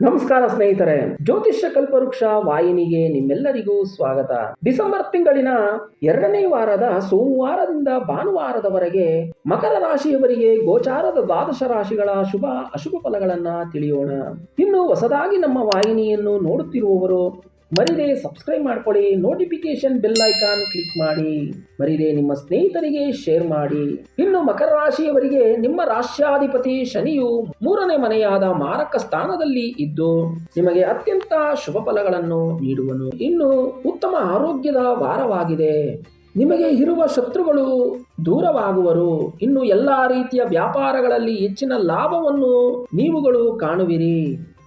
ನಮಸ್ಕಾರ ಸ್ನೇಹಿತರೆ. ಜ್ಯೋತಿಷ್ಯ ಕಲ್ಪವೃಕ್ಷ ವಾಹಿನಿಗೆ ನಿಮ್ಮೆಲ್ಲರಿಗೂ ಸ್ವಾಗತ. ಡಿಸೆಂಬರ್ ತಿಂಗಳಿನ ಎರಡನೇ ವಾರದ ಸೋಮವಾರದಿಂದ ಭಾನುವಾರದವರೆಗೆ ಮಕರ ರಾಶಿಯವರಿಗೆ ಗೋಚಾರದ ದ್ವಾದಶ ರಾಶಿಗಳ ಶುಭ ಅಶುಭ ಫಲಗಳನ್ನ ತಿಳಿಯೋಣ. ಇನ್ನು ಹೊಸದಾಗಿ ನಮ್ಮ ವಾಹಿನಿಯನ್ನು ನೋಡುತ್ತಿರುವವರು ಮರಿದೆ ಸಬ್ಸ್ಕ್ರೈಬ್ ಮಾಡ್ಕೊಳ್ಳಿ ನೋಟಿಫಿಕೇಶನ್ ಬೆಲ್ ಐಕಾನ್ ಕ್ಲಿಕ್ ಮಾಡಿ ಮರಿದೆ ನಿಮ್ಮ ಸ್ನೇಹಿತರಿಗೆ ಶೇರ್ ಮಾಡಿ. ಇನ್ನು ಮಕರ ರಾಶಿಯವರಿಗೆ ನಿಮ್ಮ ರಾಷ್ಟ್ರಾಧಿಪತಿ ಶನಿಯು ಮೂರನೇ ಮನೆಯಾದ ಮಾರಕ ಸ್ಥಾನದಲ್ಲಿ ಇದ್ದು, ನಿಮಗೆ ಅತ್ಯಂತ ಶುಭ ಫಲಗಳನ್ನು ನೀಡುವನು. ಇನ್ನು ಉತ್ತಮ ಆರೋಗ್ಯದ ವಾರವಾಗಿದೆ. ನಿಮಗೆ ಇರುವ ಶತ್ರುಗಳು ದೂರವಾಗುವರು. ಇನ್ನು ಎಲ್ಲಾ ರೀತಿಯ ವ್ಯಾಪಾರಗಳಲ್ಲಿ ಹೆಚ್ಚಿನ ಲಾಭವನ್ನು ನೀವುಗಳು ಕಾಣುವಿರಿ.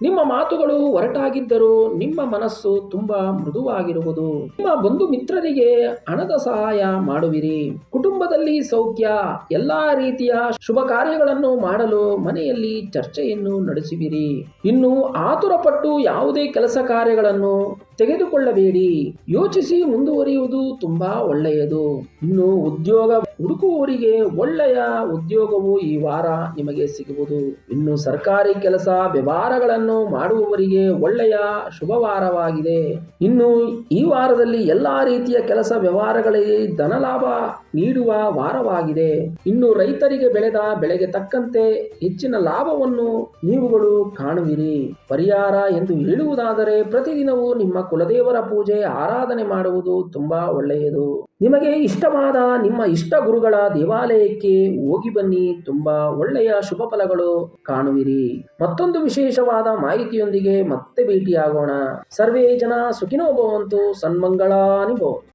ನಿಮ್ಮ ಮಾತುಗಳು ಒರಟಾಗಿದ್ದರೂ ನಿಮ್ಮ ಮನಸ್ಸು ತುಂಬಾ ಮೃದುವಾಗಿರುವುದು. ನಿಮ್ಮ ಬಂಧು ಮಿತ್ರರಿಗೆ ಹಣದ ಸಹಾಯ ಮಾಡುವಿರಿ. ಕುಟುಂಬದಲ್ಲಿ ಸೌಖ್ಯ, ಎಲ್ಲಾ ರೀತಿಯ ಶುಭ ಕಾರ್ಯಗಳನ್ನು ಮಾಡಲು ಮನೆಯಲ್ಲಿ ಚರ್ಚೆಯನ್ನು ನಡೆಸುವಿರಿ. ಇನ್ನು ಆತುರಪಟ್ಟು ಯಾವುದೇ ಕೆಲಸ ಕಾರ್ಯಗಳನ್ನು ತೆಗೆದುಕೊಳ್ಳಬೇಡಿ. ಯೋಚಿಸಿ ಮುಂದುವರಿಯುವುದು ತುಂಬಾ ಒಳ್ಳೆಯದು. ಇನ್ನು ಉದ್ಯೋಗ ಹುಡುಕುವವರಿಗೆ ಒಳ್ಳೆಯ ಉದ್ಯೋಗವು ಈ ವಾರ ನಿಮಗೆ ಸಿಗುವುದು. ಇನ್ನು ಸರ್ಕಾರಿ ಕೆಲಸ ವ್ಯವಹಾರಗಳನ್ನು ಮಾಡುವವರಿಗೆ ಒಳ್ಳೆಯ ಶುಭವಾರವಾಗಿದೆ. ಇನ್ನು ಈ ವಾರದಲ್ಲಿ ಎಲ್ಲಾ ರೀತಿಯ ಕೆಲಸ ವ್ಯವಹಾರಗಳಿಗೆ ಧನಲಾಭ ನೀಡುವ ವಾರವಾಗಿದೆ. ಇನ್ನು ರೈತರಿಗೆ ಬೆಳೆದ ಬೆಳೆಗೆ ತಕ್ಕಂತೆ ಹೆಚ್ಚಿನ ಲಾಭವನ್ನು ನೀವುಗಳು ಕಾಣುವಿರಿ. ಪರಿಹಾರ ಎಂದು ಹೇಳುವುದಾದರೆ ಪ್ರತಿದಿನವೂ ನಿಮ್ಮ ಕುಲದೇವರ ಪೂಜೆ, ಆರಾಧನೆ ಮಾಡುವುದು ತುಂಬಾ ಒಳ್ಳೆಯದು. ನಿಮಗೆ ಇಷ್ಟವಾದ ನಿಮ್ಮ ಇಷ್ಟ ಗುರುಗಳ ದೇವಾಲಯಕ್ಕೆ ಹೋಗಿ ಬನ್ನಿ. ತುಂಬಾ ಒಳ್ಳೆಯ ಶುಭ ಫಲಗಳು ಕಾಣುವಿರಿ. ಮತ್ತೊಂದು ವಿಶೇಷವಾದ ಮಾಹಿತಿಯೊಂದಿಗೆ ಮತ್ತೆ ಭೇಟಿಯಾಗೋಣ. ಸರ್ವೇ ಜನ ಸುಖಿನೋ ಭವಂತು, ಸನ್ಮಂಗಳಾನಿ ಭವಂತು.